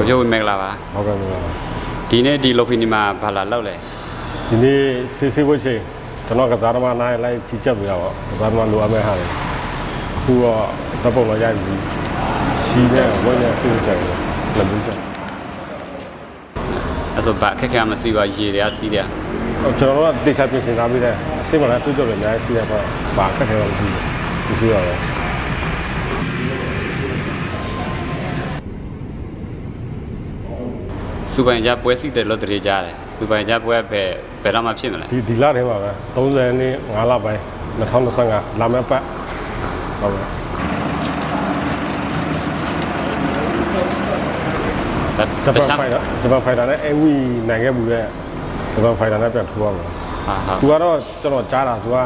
ကိုပြိုးဝင်မင်္ဂလာပါဟုတ်ကဲ့ပါဒီနေ့ဒီလိုဖီနီမှာဘာလာလောက်လဲဒီနေ့စေးစေးဝတ်ချိန်ကျွန်တော်ကစားသမားနိုင်လိုက်ကြီးချက်ပြီးတော့ကစားသမားလိုအပ်မဲ့ဟာလေအခုတော့တပ်ပုံတော့ရပြီစီးနဲ့ဝင်းနဲ့ဆေးကြတယ်လက်ဘူးချက်အဲ့ဆိုဘာခက်ခဲမစီပါရေတွေကစီးတယ်ကျွန်တော်တို့ကတေချာပြင်ဆင်ထားပြီးတဲ့အစိမ့်မလားတွေးကြတယ်အများကြီးရှိရပါဘာခက်ခဲတော့မရှိဘူးရှိရတ စူပိုင်ကြပွဲစီတယ်လို့တရေကြတယ်စူပိုင်ကြပွဲပဲဘယ်တော့မှဖြစ်မလဲဒီဒီလထဲမှာပဲ30နှစ်5လပိုင်း2025လာမယ့်ပတ်ဟုတ်ကဲ့ဒါဂျပတန်ခြားဖိုင်တာဂျပန်ဖိုင်တာနဲ့အဝီနိုင်ခဲ့မှုတဲ့ဂျပန်ဖိုင်တာနဲ့ပြန်ထိုးရမှာဟာဟာသူကတော့ကျွန်တော်ကြားတာသူက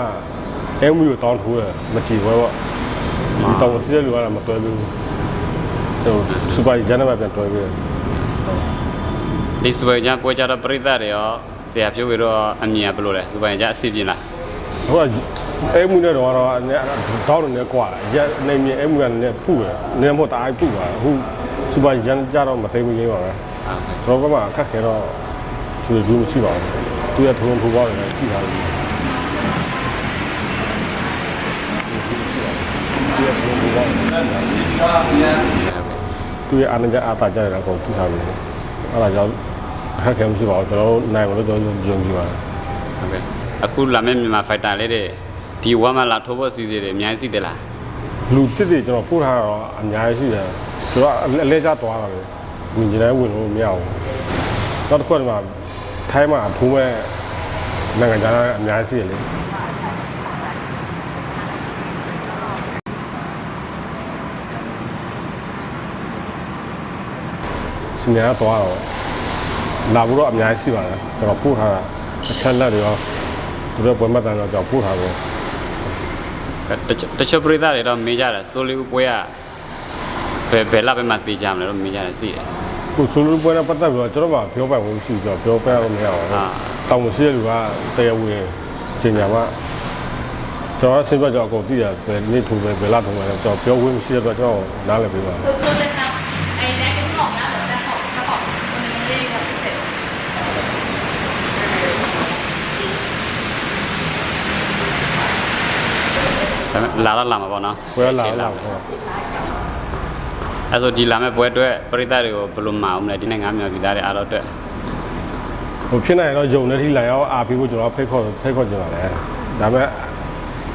အဲမီကိုတောင်းထိုးတယ်မကြည့်ဘဲပေါ့ဒီတောင်းစီးတဲ့လူကတော့မတွဲဘူးသူစူပါဂျန်နဲ့ပဲပြန်တွဲပြီး ဒီစူပိုင်ကြပွဲကြတော့ပရိသတ်တွေရောဆရာပြိုးပြီးတော့အမြင်ကဘယ်လိုလဲစူပိုင်ကြအစီပြင်းလားဟိုကအဲမီနဲ့တော့တော့အနေတောင်းနေကွာရက်နေမြအဲမီကလည်းဖူးတယ်နေမို့တာအိုက်ဖူးတာအခုစူပါဂျန်ကြတော့မသိဘူးကြီးပါပဲဟုတ်ကဲ့ကျွန်တော်ကမှအခက်ခဲတော့သူလူမရှိပါဘူးသူရထုံထိုးပေါတယ်ကြည့်ထားတယ်သူရထုံထိုးပေါသူရအာဏာကြအာတာကြတယ်အကုန်ကြည့်ထားတယ်အဲ့ဒါကြောင့် အခက်ခဲမရှိပါဘူးကျွန်တော်တို့နိုင်မလို့ကျွန်တော်ယုံကြည်ပါတယ်ဟုတ်ကဲ့အခုလာမယ့်မြန်မာဖိုက်တာလေးတွေဒီဝမ်းမလာထိုးဖို့စီစီတွေအများကြီးစီတယ်လားလူတစ်တွေကျွန်တော်ပို့ထားတော့အများကြီးရှိတယ်သူကအလဲကျသွားတာလေဝင်ကြတယ်ဝင်လို့မရဘူးနောက်တစ်ခုကမှထိုင်းမှာထိုးမဲ့နိုင်ငံခြားသားအများကြီးရှိတယ်လေစနေရတော့ လာဘူးတော့အများကြီးရှိပါတယ်ကျွန်တော်ပို့ထားတာအချက်လက်တွေရောသူတို့ပွဲမှတ်တမ်းတော့ကျွန်တော်ပို့ထားတယ်တချို့တချို့ပရိသတ်တွေတော့မေးကြတယ်ဆိုလီဦးပွဲကဘယ်ဘယ်လောက်ပဲမှသိကြမလဲတော့မေးကြတယ်စီတယ်ကိုဆိုလိုပွဲနဲ့ပတ်သက်ပြီးတော့ကျွန်တော်မှပြောပိုင်ဝင်ရှိကြောပြောပြရလို့မရအောင်ဟာတောင်မရှိတဲ့လူကတရားဝင်ကျင်ညာမှာကျွန်တော်ဆင်းပြကြောအကုန်သိရတယ်ဘယ်နေ့ထိုးပဲဘယ်လထုံးပဲကျွန်တော်ပြောဝင်မရှိတဲ့အတွက်ကျွန်တော်နားလည်ပေးပါ လာတော့လာမှာပေါ့နော်ပွဲလာချိန်လာမယ်အဲဆိုဒီလာမယ့်ပွဲအတွက်ပရိသတ်တွေကိုဘယ်လိုမအောင်လဲဒီနိုင်ငံမြန်မာပြည်သားတွေအားလုံးအတွက်ဟိုဖြစ်နိုင်ရင်တော့ယုံနေထိလာရောက်အားပေးဖို့ကျွန်တော်ဖိတ်ခေါ်ဖိတ်ခေါ်ကြပါတယ်ဒါပေမဲ့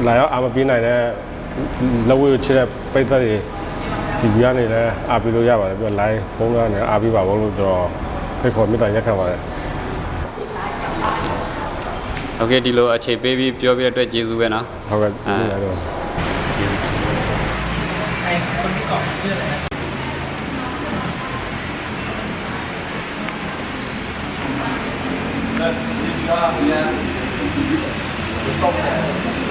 လာရောက်အားမပေးနိုင်တဲ့လက်ဝဲချစ်တဲ့ပိတ်သက်တွေဒီဗီကနေလည်းအားပေးလို့ရပါတယ်ပြီးတော့ live ဖုန်းကနေအားပေးပါဘုံလို့ကျွန်တော်ဖိတ်ခေါ်မေတ္တာရက်ခံပါတယ် โอเคဒီလိုအခြေပေးပြီးပြောပြတဲ့အတွက်ကျေးဇူးပဲနော် ဟုတ်ကဲ့ကျေးဇူးပါတယ် ไอ้คนที่เกาะชื่ออะไรนะ Hãy subscribe cho kênh Ghiền